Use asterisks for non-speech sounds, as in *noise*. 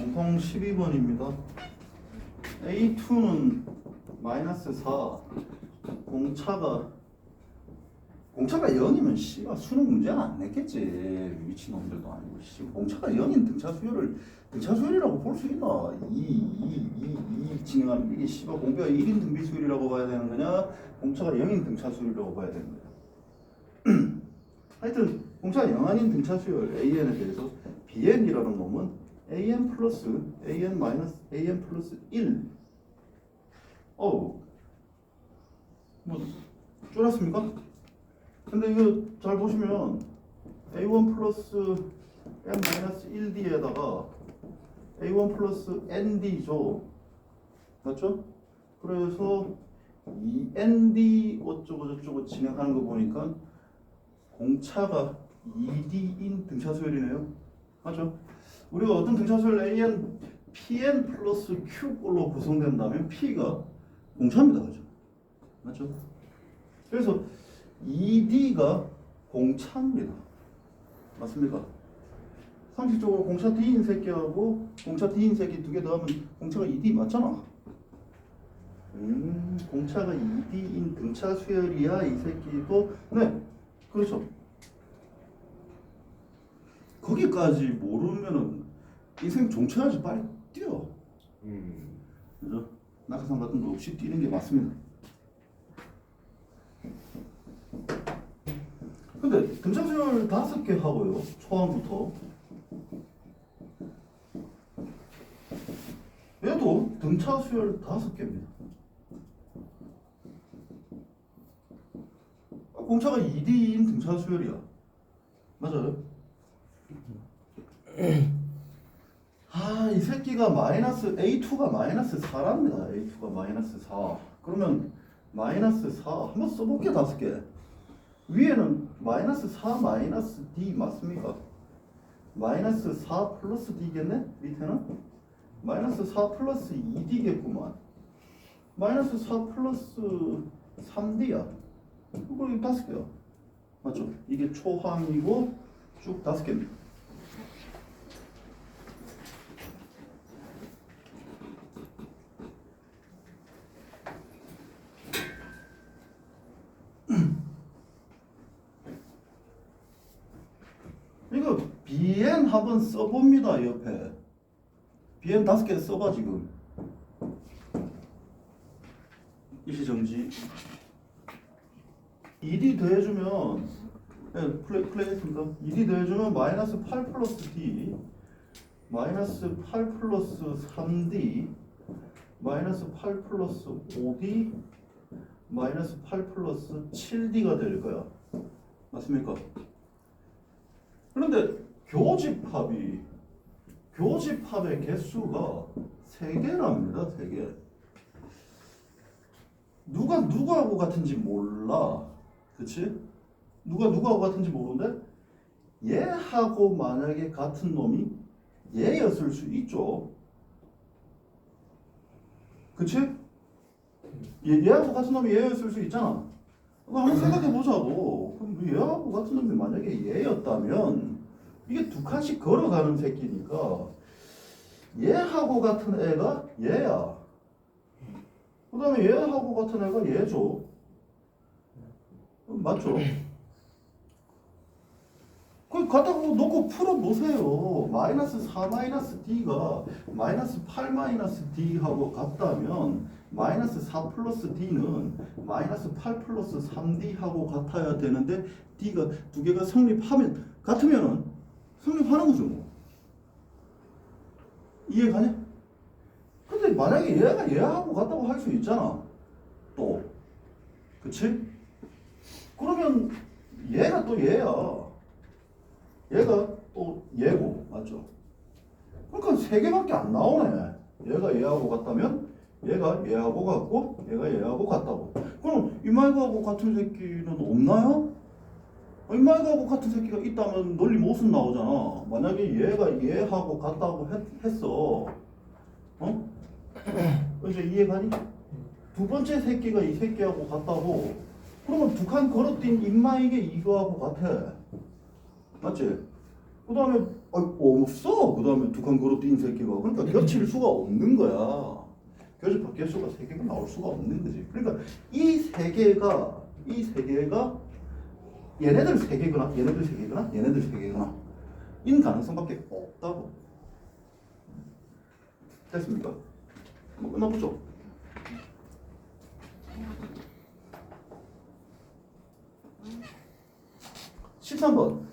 공통 12번입니다. A2는 마이너스 4, 공차가 공차가 0이면 씨가 수능 문제는 안 냈겠지. 미친놈들도 아니고 씨. 공차가 0인 등차 수열을 등차 수열이라고 볼 수 있나? 2, 2, 2, 2 진행하는 이게 씨가 공비가 1인 등비 수열이라고 봐야 되는 거냐? 공차가 0인 등차 수열이라고 봐야 되는 거야 *clears throat* 하여튼 공차가 0 아닌 등차 수열 AN에 대해서 BN이라는 놈은 AN 플러스 AN 마이너스 AN 플러스 1 어우 뭐 쫄았습니까? 근데 이거 잘 보시면 A1 플러스 N 마이너스 1D에다가 A1 플러스 ND죠. 맞죠? 그래서 이 ND 어쩌고 저쩌고 진행하는 거 보니까 공차가 2D인 등차 수열이네요. 맞죠? 우리가 어떤 등차 수열 AN PN 플러스 Q꼴로 구성된다면 P가 공차입니다. 그죠? 맞죠? 그래서 2D가 공차입니다. 맞습니까? 상식적으로 공차 D인 새끼하고 공차 D인 새끼 두 개 더하면 공차가 2D 맞잖아. 음, 공차가 2D인 등차 수열이야 이 새끼도 네, 그렇죠. 거기까지 모르면은 인생 종쳐야지 빨리 뛰어. 음. 그죠? 낙하산 같은 거 없이 뛰는 게 맞습니다. 근데 등차수열 다섯 개 하고요. 초항부터. 얘도 등차수열 다섯 개입니다. 아, 공차가 2D인 등차수열이야. 맞아요? 아, 이 새끼가 마이너스 A2가 마이너스 4랍니다. A2가 마이너스 4. 그러면 마이너스 4 한번 써볼게 다섯 개. 위에는 마이너스 4 마이너스 D 맞습니까? 마이너스 4 플러스 D겠네? 밑에는 마이너스 4 플러스 2D겠구만. 마이너스 4 플러스 3D야. 이거 다섯 개야. 맞죠? 이게 초항이고 쭉 다섯 개입니다. 이거 BN 한번 써봅니다 옆에 BN 다섯 개 써봐 지금 일시정지 2D 더해주면 네, 플레이, 플레이 했습니까? 2D 더해주면 마이너스 8 플러스 D 마이너스 8 플러스 3D 마이너스 8 플러스 5D 마이너스 8 플러스 7D가 될 거야 맞습니까? 그런데 교집합이 교집합의 개수가 세 개랍니다. 세 개. 누가 누구하고 같은지 몰라. 그치? 누가 누구하고 같은지 모르는데 얘하고 만약에 같은 놈이 얘였을 수 있죠. 그치? 얘, 얘하고 같은 놈이 얘였을 수 있잖아. 한번 생각해 보자고. 그럼 얘하고 같은 놈이 만약에 얘였다면 이게 두 칸씩 걸어가는 새끼니까 얘하고 같은 애가 얘야. 그 다음에 얘하고 같은 애가 얘죠. 맞죠? 그 갖다가 놓고 풀어보세요. 마이너스 4 마이너스 D가 마이너스 8 마이너스 D하고 같다면 마이너스 4 플러스 D는 마이너스 8 플러스 3D하고 같아야 되는데 D가 두 개가 성립하면 같으면은 성립하는 거죠. 뭐. 이해 가냐? 근데 만약에 얘가 얘하고 같다고 할 수 있잖아. 또. 그치? 그러면 얘가 또 얘야. 얘가 또 얘고. 맞죠? 그러니까 세 개밖에 안 나오네. 얘가 얘하고 같다면 얘가 얘하고 같고 얘가 얘하고 같다고. 그럼 이마이가하고 같은 새끼는 없나요? 이마이가하고 같은 새끼가 있다면 논리 모순 나오잖아. 만약에 얘가 얘하고 같다고 했, 했어. 어? *clears throat* 이제 이해가니? 두 번째 새끼가 이 새끼하고 같다고. 그러면 두 칸 걸어뛴 임마이게 이거하고 같아. 맞지? 그 다음에 아, 없어. 그 다음에 두 칸 걸어 뛴 새끼가. 그러니까 겹칠 수가 없는 거야. 교집합 개수가 세 개가 나올 수가 없는 거지. 그러니까 이 세 개가 이 세 개가 얘네들 세 개거나 얘네들 세 개거나 얘네들 세 개거나 인 가능성밖에 없다고. 됐습니까? 한번 끝나보죠. 13번